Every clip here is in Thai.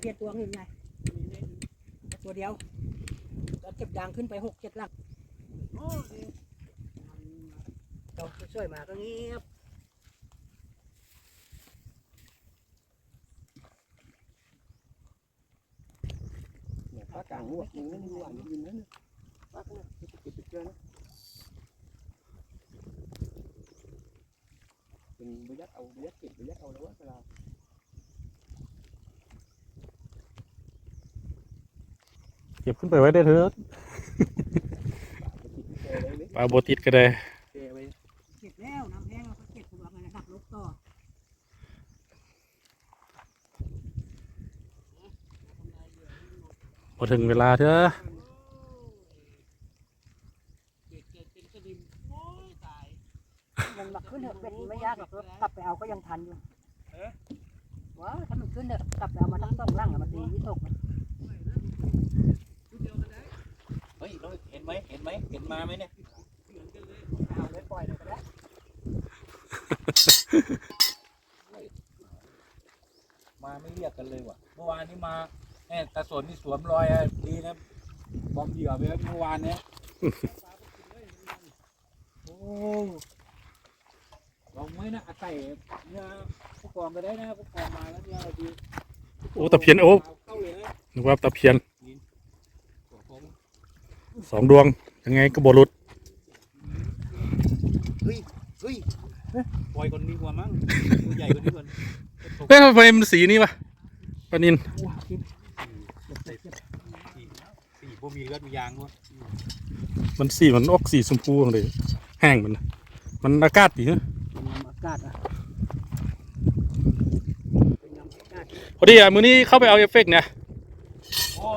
เพียนตัวหนึ่งไงตัวเดียวแล้วเก็บยางขึ้นไปหกเจ็ดหลังเราช่วยๆมาก็เงียบเนี่ยปลากลางหัวมึงนั่นหัวอันนี้นั่นปลากเนี่ยจะเก็บไปเจอนะเป็นบยัดเอาบยัดเก็บบยัดเอาแล้วว่าเวลา เก็บขึ้นไปไว้ได้เถอะปลาไปติดเจอเลยปลาโบติดก็ได้เจอไปเก็บแล้วน้ำแห้งเราก็เก็บตัวมันดักลบต่อพอถึงเวลาเถอะ มันมาขึ้นเถอะเป็ดไม่ยากหรอกกลับไปเอาก็ยังทันอยู่ว้าถ้ามันขึ้นเถอะกลับไปเอามาทั้งสองล่างอะมันตีวิตกมัน เฮ้ยเราเห็นไหมเห็นไหมเห็นมาไหมเนี่ย เอาไว้ปล่อยเลยก็ได้ มาไม่เรีย กกันเลยว่ะ เมื่อวานนี้มาแน่ตาสนนี่สวมรอยอะดีนะบอมเหยื่อไปแล้วเมื่อวานเนี้ยโอ้ลองไหมนะอาไก่เนี่ยผู้กองไปได้นะผู้กองมาแล้วเนี่ยเราดีโอ้ตะเพียนโอ้เข้าเลยนะนึกว่าตะเพียนผมสองดวงยังไงก็บหลุดเฮ้ยเฮ้ยปล่อยคนนี้กว่ามั้งตัวใหญ่กว่านี้ก่อนเอ้ยทำไมมันสีนี้วะ ปลานินสี่พวกมีเลือดมียางด้วยมันสีมันออกสีชมพูเลยแห้งมันน่ะมันอากาศดีฮะมันอากาศอะพอดีอะมือนี้เข้าไปเอาเอฟเฟกต์เนี่ยโอ้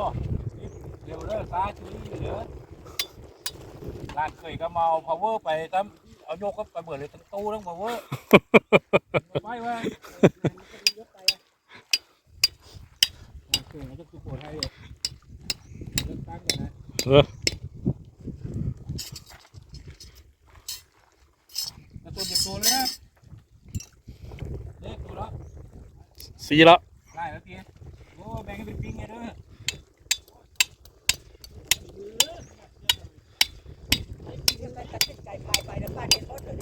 เร็วเด้อซ้ายชุลี่เด้อร้านเคยก็มาเอา power ไปตั้มเอาโยกก็ไปเบิดเลยทั้งตู้ทั้ง power ไม่ว่า เอปวดให้เลยเลือตั้งกันนะเออแล้วตัวเด็กตัวเลยนะเด็กตัวละสีแล้วได้แล้วพี่โอ้แบ่งให้เป็นปิ้งไงเด้อไอ้ที่ไปตัดติดไก่พายไปแล้วบ้าเห็นรถเลย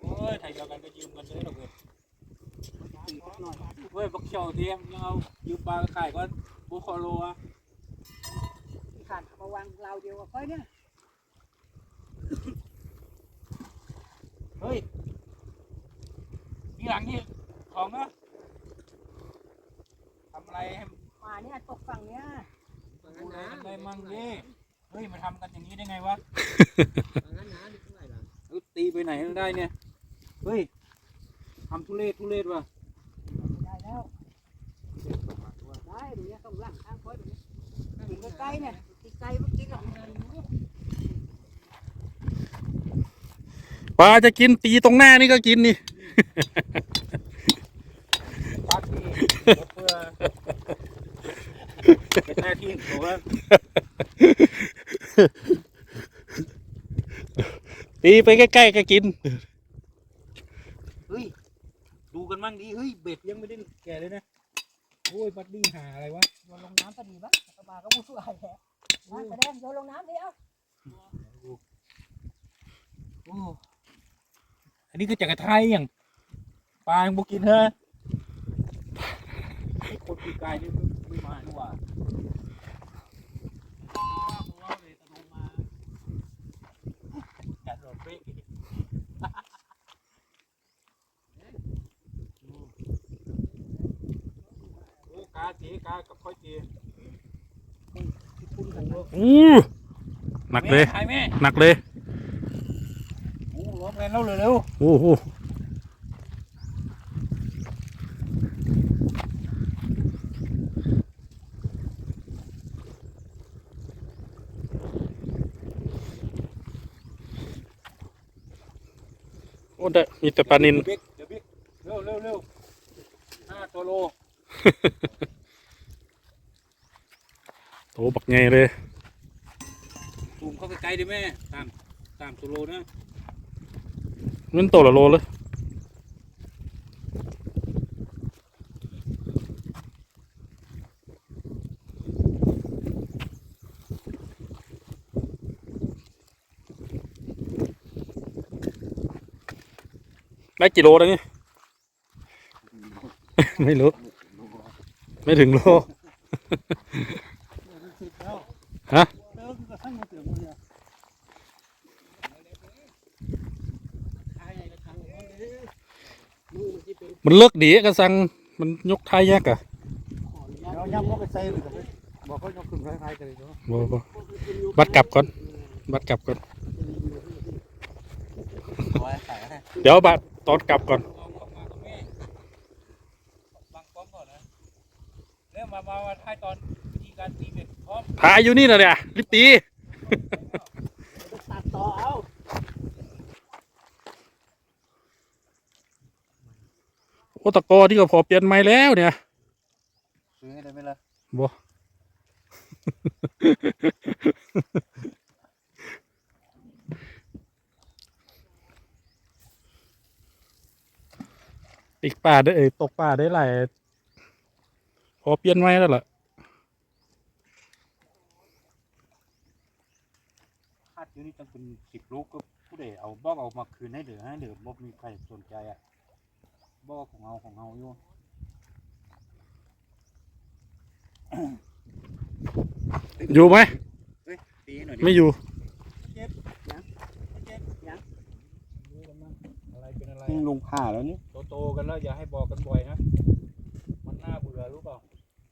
โอ้ยไทยเดียวกันก็ยืมกันเลยหรอกเว้ยหน่อ ว้ยบักเขียวเทียมยังเอายืมปลาขายก็บุคอโลอะที่ขาดมาวางเราวเดียวกับค่อยเนี่ยเฮ้ยมีหลังนี่ของนะทำอะไรให้มาเนี่ยตกฝั่งเนี้ยดูแลกันเลยมั่งดิเฮ้ยมาทำกันอย่างนี้ได้ไงวะเอ้ยตีไปไหนได้เนี่ย เฮ้ยทำทุเรศทุเรศว่ะ ได้แล้ว ได้ดูเนี่ยข้างล่างข้างคอยแบบนี้ถึงใกล้ๆเนี่ยติดไกลเมื่อกี้กับปลาจะกินตีตรงหน้านี่ก็กินนี่ปาตีเพื่อเป็นหน้าที่ของผมตีไปใกล้ๆก็กิน เฮ้ย ดูกันมั่งดิ เฮ้ย เบ็ดยังไม่ได้แก่เลยนะ อ้ยบัดดี้หาอะไรวะโยนลงน้ำก็ดีปะกระบาก็มุ่งสู้อะไรแหละมาแสดงโยนลงน้ำดิเอ้าโอ้อันนี้คือจักรไทยอย่างปลายังบุกินเถอะไอ้คนปีกายนี่ไม่มาดีกว่าจัดโรดเฟกโอ้ กาเจกากับค่อยเจอู้หนักเลยแม่ถ่ายแม่หนักเลยโอ้ร้องแรงแล้วเร็วโอ้โหโอ้ได้มีแต่ๆปลานินเบิ๊กเดี๋ยวบิ๊กเร็วเร็วเร็วห้าตัวโล โตบักใหญ่เลยตูมเข้าใกล้ๆดิแม่ตามตามตัวโลนะมันโตละโลเลยได้กี่โลแล้วนี่ไม่รู้ ไม่ถึงโลฮะมันเลิกดีกระสังมันยกท้ายแยกอะเราย่ำก็ไปใส่เลยกับบอกเขายกขึ้นคล้ายๆกันเลยเนาะบ่บ่บัดกลับก่อน บัดกลับก่อน เดี๋ยวบัดตอนกลับก่อน เอาออกมาตรงนี้บังกล้องก่อนนะแล้ว มามามาถ่ายตอนวิธีการตีเบ็ดพร้อมถ่ายอยู่นี่นะเนี่ยรีบตี ตัดต่อเอาโอตะกอที่ก็พอเปลี่ยนใหม่แล้วเนี่ยซื้อให้ได้ไหมล่ะบ่ ติกป่าได้เอ้ยตกป่าได้หลายพ อเปลี่ยนใหม่แล้วล่ะคาดอยู่นี่ต้องเป็นสิบลูกก็ผู้ใดเอาบอกเอามาคืนให้เหลือให้เหลือบ่มีใครสนใจอะบอกของเอาของเอาอยู่อยู่ไหมตีหน่อยไม่อยู่อะไรเป็นอะไรลงผ่าแล้วนี่โตๆกันแล้วอย่าให้บอกกันบ่อยนะ มันน่าเบื่อรู้เปล่า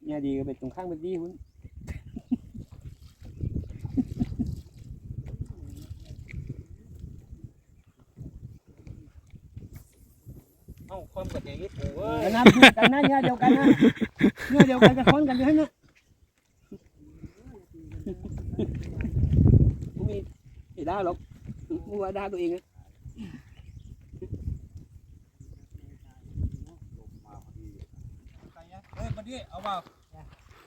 เนี่ยดีก็ไปตรงข้างเป็นดีหุ้นเอ้าความกัดอย่างนี้ถูกเว้ยกันนะกันนะเนี่ยเดียวกันนะเนี่ยเดียวกันจะค้นกันอยู่ให้นะมีไอ้ด้าหรอกมัวด้าตัวเองนะ ใครเนี่ยเฮ้ยมา ดิเอาเปล่า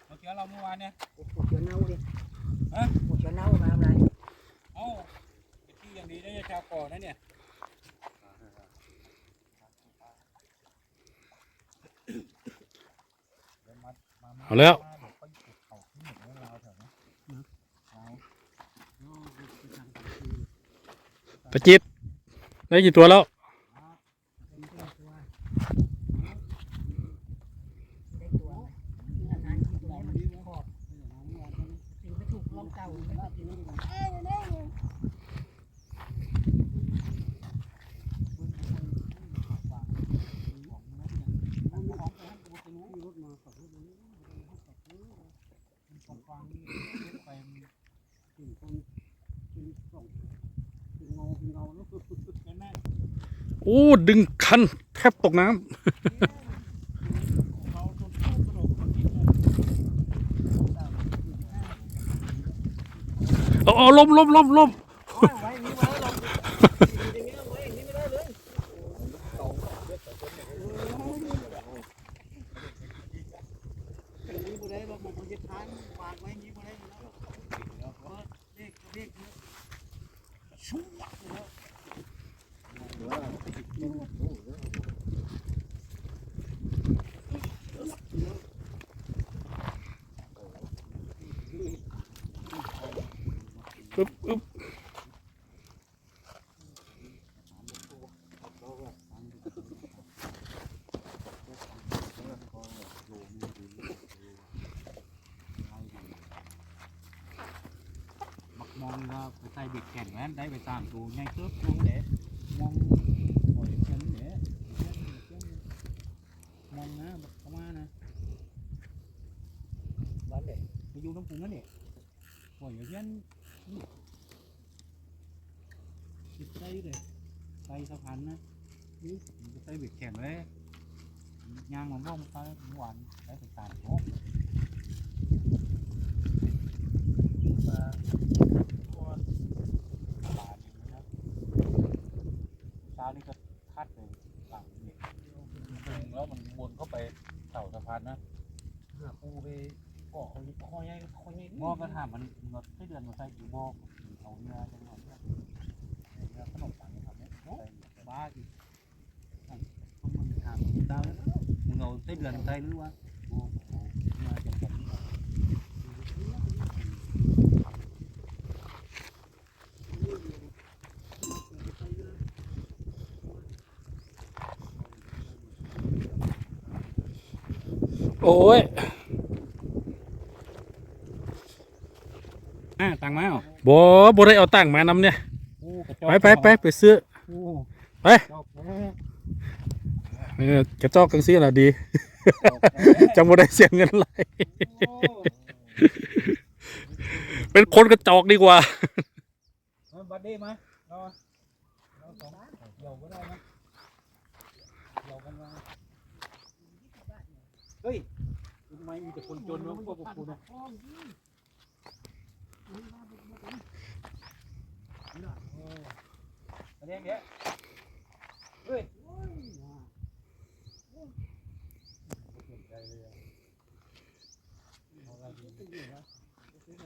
มาเจอเราเมื่อวานเนี่ยหัวเขียวเน่าดิฮะหัวเขียวเน่ามาทำไรเอ้าเป็นที่อย่างดีได้ชาวก่อนะเนี่ยเอาแล้วตะจิตได้กี่ตัวแล้ว ได้ตัวอันนั้นตัวมันขอบถึงไปถูกลองเก่าไม่ได้กิน โอ้ดึงคันแทบตกน้ำเอาเอลมลมล้มล้ม มักมองว่าไปใส่เบ็ดแข่งนั้นได้ไปตามดูง่ายเติบมองเด๋มองหอยเช่นเด๋มองนะบักเข้ามานะบ้านเด๋ไปอยู่น้ำพุงนั่นเด๋หอยเช่นติดใจเลยใส่สะพานนะนี่มันจะใส่เบ็ดแข่งเลยย่างมันร่องไปเมื่อวานได้ไปตามโอ้ปลา ตัวปลาดิบนะครับเช้านี้ก็คัดเลยหลังนี่ดึงแล้วมันวนเข้าไป เสาสะพานนะหาปูไปเกาะคอใหญ่คอใหญ่งอก็ถามมันมันไส้เดือนมาใส่กี่บอกเอาเนื้อจังหวะเนี้ยเนื้อขนมปังนี่ทำเนี่ยใส่บ้าอีกพวกมึงถามมึงเต้ามึงเอาไส้เดือนใส่หรือวะโอ้โหเนื้อจังแบบนี้ โอ้ยอ่าตังมาเอาบ่บ่ได้เอาตังค์มานำเนี่ย โอ้กระจอกไปไปไปไปซื้อ โอ้ไปกระจอกแท้เออกระจอกกังซี่ล่ะดีจังบ่ได้เสียเงินหลายโอ้เป็นคนกระจอกดีกว่าเอาบัดดี้มาเอาเอาสองเดี๋ยวก็ได้นะเดี๋ยวกันมาเฮ้ยทำ ไมมีแต่คนจนวะพวกพวกคุณเนี่ยเออมาเลี้ยงเดี๋ยวเฮ้ย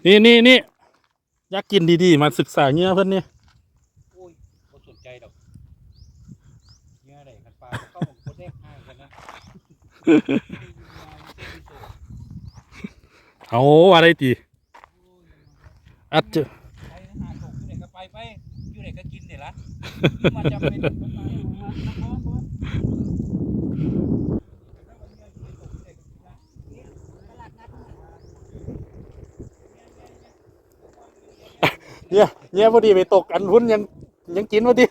นี่นี่นี่อยากกินดีๆ มาศึกษาเงี้ยเพิ่นนี่โอ้ยบ่สนใจดอกเนี่ยอะไรกันปลาเข้าของคนแรกห้างกันนะ เอาอะไรตีอัดเจอไปหาตกอยู่ไหนก็ไปไปอยู่ไหนก็กินเนี่ยละมันจำเป็นต้องไปมานักร้องบ่เนี่ยเนี่ยพอดีไปตกอันหุ้นยังยังกินพอดี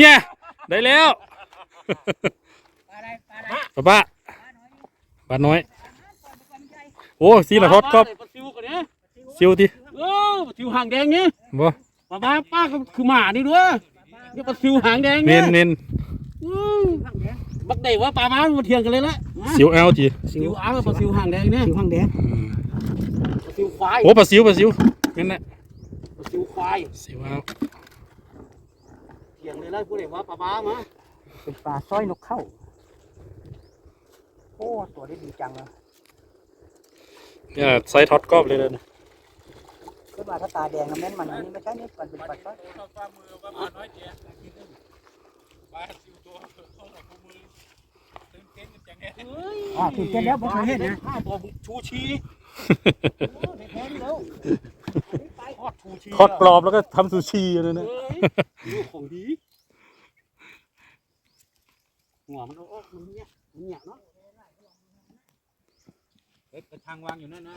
เนี่ยได้แล้วป้าป้าป้าน้อย โอ้สีละทอดกรอบปลาซิวกันเนี่ยซิวทีเออปลาซิวหางแดงเนี่ยบ่ป้าป้าป้าก็คือหมานี่ด้วยนี่ปลาซิวหางแดงเน้เนี่ยนเน้นอืมบักเดว่าปลาม้ามาเทียงกันเลยละซิวแอลทีซิวอ้าวปลาซิวหางแดงเนี่ยสิวข้างแดงปลาซิวควายโอ้ปลาซิวปลาซิวนั่นแหละปลาซิวควายซิวแอล เทียงเลยละผู้ใดว่าปลาม้ามาเป็นปลาสร้อยนกเข้า โอ้ ตัวนี้ดีจังเลยเนี่ยไซส์ทอดกรอบเลยนะคือว่าถ้าตาแดงนะแม่นมันอันนี้ไม่ใช่นี่มันเป็นปลาสร้อยตัวฝ่ามือประมาณน้อยเดียวปลาสิวตัวเข้าหลังมือตื่นเต้นกันจังเนี่ยอ่าตื่นเต้นแล้วบ่เคยเห็นนะห้าตัวชูชีแท้ๆแล้ว ทอดชูชีทอดกรอบแล้วก็ทำซูชิเลยนะเอ้ยดูของดีหัวมันเอาออกมันเนี่ยมันเนี่ยเนาะเอ๊ะกระชังวางอยู่นั่นนะ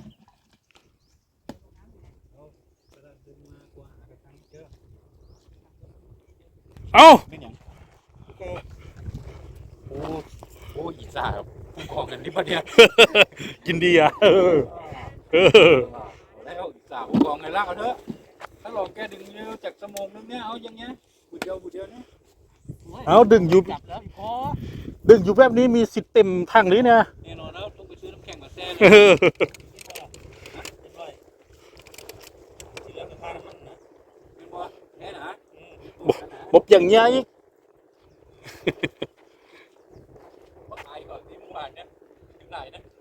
เอากระดาษดึงมากว่าหากระชังเจอเอ้าเป็นอย่างโอ้โอ้อีสาครับผู้กองกันที่ประเดี๋ยวกินดีอะเออเออแล้วอี สาผู้กองไงล่ะเอาเถอะ ถ้าหลอกแกดึงเร็วจากสมองนึงเนี่ยเอาอย่างเงี้ยบุเดียวบุเดียวเนี่ยเอาดึงอยู่จับแล้วพอดึงอยู่แบบนี้มีสิทธิ์เต็มทางเลยเนี่ยแน่นอนแล้วต้องไปซื้อน้ำแข็งมาแซ่เออที่เหลือก็พาน้ำมันนะเป็นบ่แน่นะบบอย่างเงี้ยอีก มาขายก่อนที่มุงบานเนี่ยถึงไหนนะเ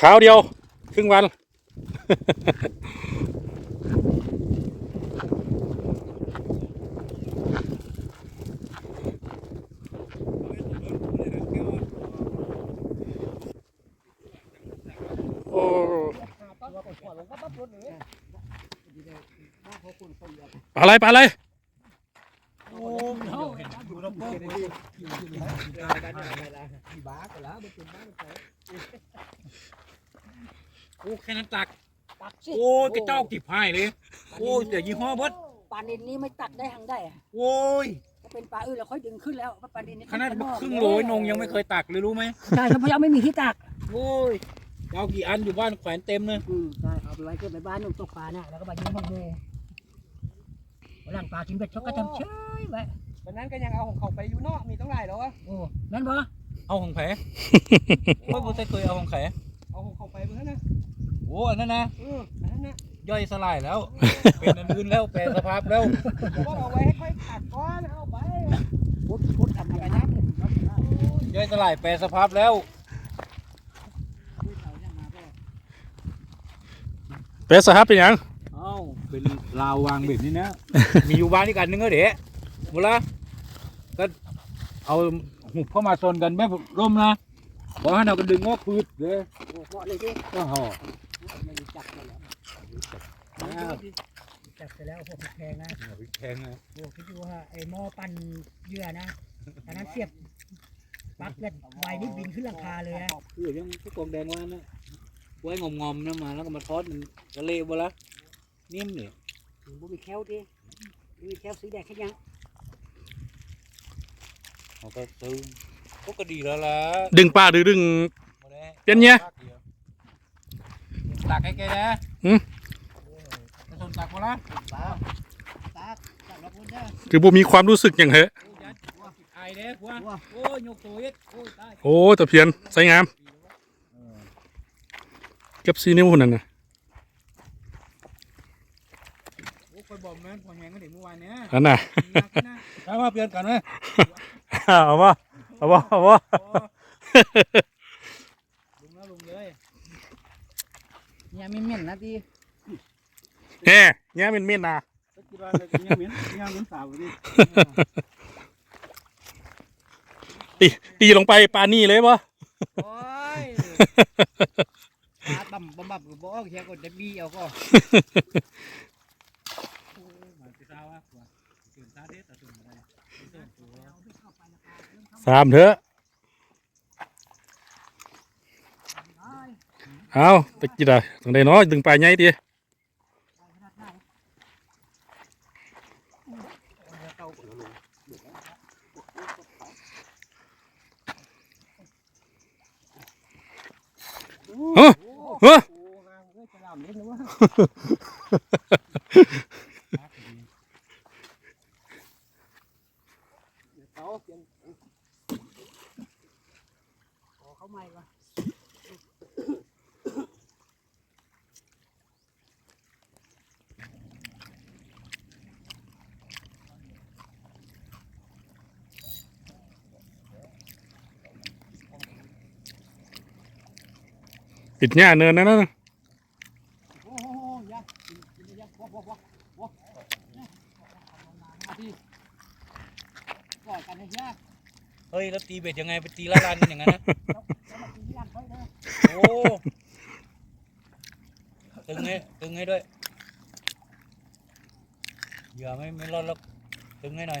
เช้าเดียว ครึ่งวัน โอ้อะไรปลาอะไร โอ้เขาเห็นดูน้ำเบิ้ลโอ้แค่นั้นตัก ตักสิโอ้ยกระเจ้ากิบหายเลย โอ้ยเดี๋ยวยี่ห้อเบิดปลานินนี้ไม่ตักได้ทางได้อะโอ้ยถ้าเป็นปลาอื่นเราค่อยดึงขึ้นแล้วปลานินนี่ขนาดขึ้นไปครึ่งโลยนงยังไม่เคยตักเลยรู้ไหมใช่เขาพยายามไม่มีที่ตักโอ้ยเอากี่อันอยู่บ้านแขวนเต็มเลยอืมใช่เอาไปไว้เก็บไปบ้านนุ่งตกปลาน่ะแล้วก็มายืนห้องโมหลังปลากินเบ็ดเขาก็ทำเฉยไว้วันนั้นก็ยังเอาของเขาไปอยู่เนอกมีต้องหลายแล้วอะโอ้แม่นบ่เอาของแผลโอ้ยผมเคยเอาของแผล เอาของเขาไปเมื่อนะโอ้อันนั้นนะเอออันนั้นนะย่อยสลายแล้ว เป็นอันอื่นแล้วแปรสภาพแล้วก็เอาไว้ให้ค่อยขาดก้อนเอาไปพุทธพุทธทำอะไรนะย่อยสลายแปรสภาพแล้วเปสครับเป็นหยังเอ้าเป็นลาววางแบบนี้นะ มีอยู่บ้านอีกอันนึงก็เดะหมดละก็เอาหุบเข้ามาชนกันแบบร่มนะ บอกให้เราก็ดึงงอกพืชเลยโอ้เหมาะเลยดิก็ห่อไม่รู้จักกันแล้วอ้าวรู้จักไปแล้วพวกพริกแพงนะพริกแพงเลยโอ้คิดดูว่าไอ้หม้อปั่นเหยื่อนะตอนนั้นเสียบปลั๊กเล็ดใบนี่บินขึ้นหลังคาเลยนะคือยังพวกกองแดงว่านะไว้งอมๆนะมาแล้วก็มาทอดมันก็เละหมดละนิ่มเนี่ยบ่มีแคลดิมีแคลสีแดงแค่ยังเขาก็ซื้อพว กก็ดีแล้วล่ะดึงปลาหรือดึงบ่ได้เป็นไง ตักให้แกนะหืมจะสนตักมาละตาตาตารับคุณจ้าคือบ่มีความรู้สึกอย่างเหอะโอ้ยัดไอเด้หัวว้าโอ้ยยกตัวเอ็ดโอ้ยตายโอ้ตะเพียนใสงามเก็บซีนิ้วคนนั้นน่ะโอ้คอยบอกแม่นพอแหงก็เด็กเมื่อวานเนี้ยอันน่ะถ้ามาเปลี่ยนกันไหมเอาบ่ เอาบ่เอาบ่ลุงแล้วลุงเลยเนี่ยมีเหม็นนะดีแฮ่แง่เป็นเม่นน่ะคิดว่าเลยยังเหม็นยังเหม็นสาวดิตีตีลงไปปลานี่เลยบ่โอ้ยตาบ่ำบ่ำบ่ำบ่ออกเฮียก็จะบีเอาก็ มันจะสาวอะตื่นตาเด็ดตื่นอะไร สามเถอะ เอาตะกี้ได้ตรงใดเนาะดึงปลาใหญ่ติเฮ้อเฮ้อ โอ้งามเลยจะลามเล่นนะวะเขาเปลี่ยน ขอเข้าใหม่ก่อน ปิ ดหญ้าเนินนั่นน่ะโอ้โหยากินกินนกันะเฮ้ย แล้วตีเบ็ดยังไง ไปตีละลานกันอย่างนั้นนะโอ้ตึงให้ตึงให้ด้วยอย่าไม่ไม่รอดแล้วตึงให้หน่อย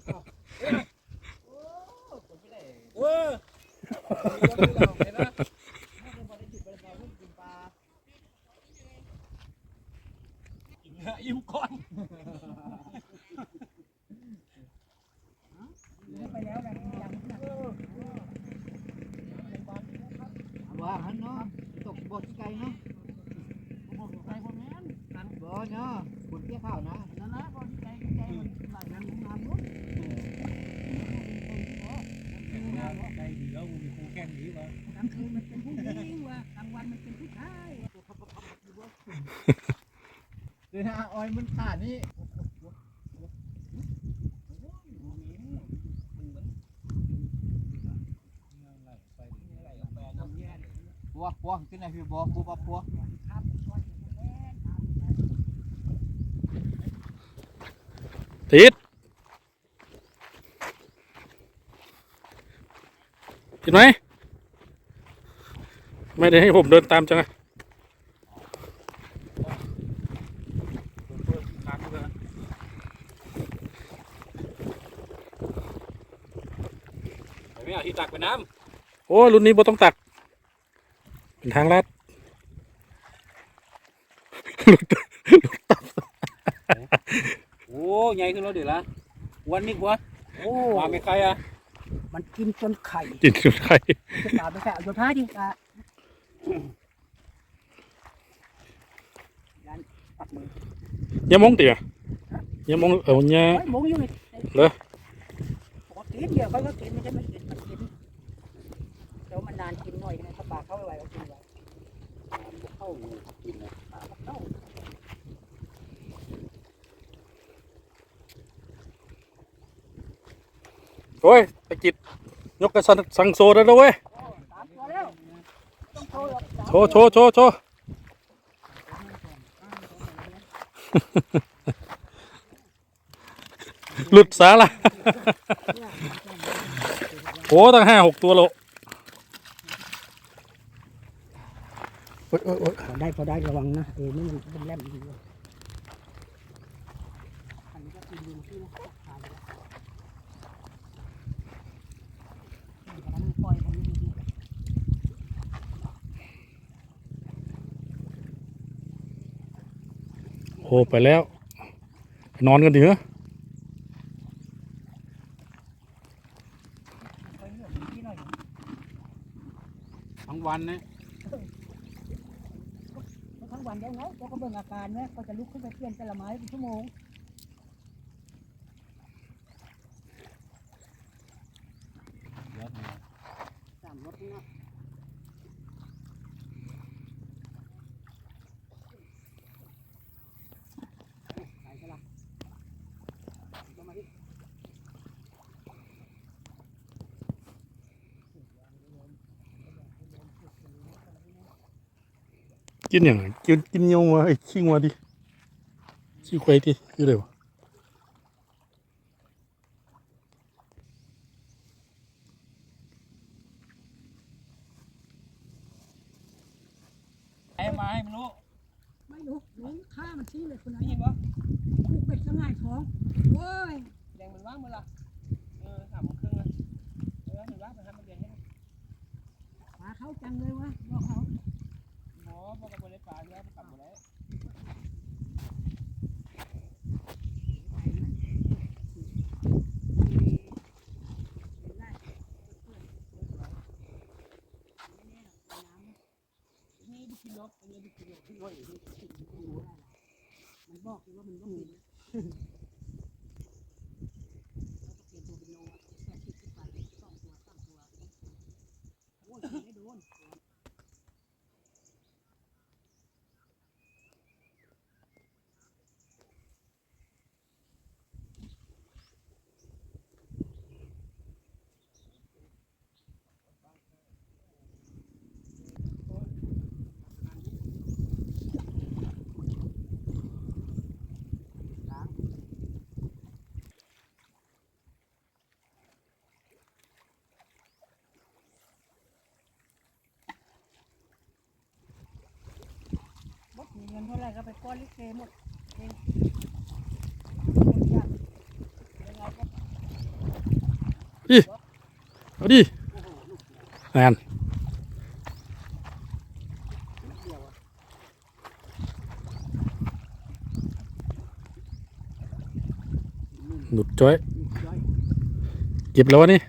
ปัวปัวขึ้นไหนพี่บัวปัวปัวปัวติดเห็นไหมไม่ได้ให้ผมเดินตามจังอะไม่เอาที่ตักไปน้โอ้รุ่นนี้บ่ต้องตัก เป็นทางลัดำโอ้ใหญ่ขึ้นแล้วเดี๋ยวละวันนี้กว่าโอ้มาไม่ใครอะมันกินจนไข่กินสุดไข่จะตาไปแค่เอาตัวท้ายดิกะยันปักมือยามงตีอะยามงเออเนี่ยเฮ้ยหมงอยู่นี่เหรอปกติเดียวเขาก็กินไม่ใช่ไม่กินมันกินเดี๋ยวมันนานกินหน่อยนะถ้า ปากเข้าไปไวก็กินไวเข้ากินนะปากเข้าโอ้ยตะกิดยกกระสันสังโซได้แล้วเว้ยโชว์โชว์โชว์โชว์หลุดสาละโอ้ตั้งห้าหกตัวโล โอ้ยโอ้ยโอ้ยพอได้พอได้ระวังนะเออนี่มันเป็นแรมดีเลยอันนี้ก็กินดูที่นะทานแล้วอันนั้นมันปล่อยผมดีๆโอ้ไปแล้ว นอนกันดิเหรอทั้งวันนะ ทั้งวันเดียวไงเขา ก็เบิ่งอาการเนี่ยเขาจะลุกขึ้นไปเปลี่ยนแต่ละไม้เป็นชั่วโมง สามรถเนาะ ไปซะละก็มาดิ กินอย่างกินกินเยี่ยววัวไอ้ขี้งัวดิขี้ควายดิคืออะไรวะ ไอ้มาให้มันรู้ ไม่รู้รู้ฆ่ามันทิ้งเลยคนนั้นยินวะผูกเป็ดก็ง่ายท้องโว้ย แดงมันว่างเมื่อไรเออสามโมงครึ่งนะเออมันว่างไปทำมันเย็นให้ ปลาเขาจังเลยวะบอกเขา หมอบอกกับคนในป่าแล้วกลับหมดแล้ว นี่ดิกินล บอันนี้ดิกินลบที่ด้วยนี่กินดูได้มันบอกอยู่ว่ามันต้องมีนเราต้องเปลี่ยนตัวเป็นโลแค่สิบสิบไปสองตัวสามตัวโอ้ยไม่โดน หมดมี เงินเท่าไหร่ก็ไปก้อนลิเกหมดเองหมดอย่างยังไงก็เอาดิงานหนุดจ้อย เก็บแล้ววะนี่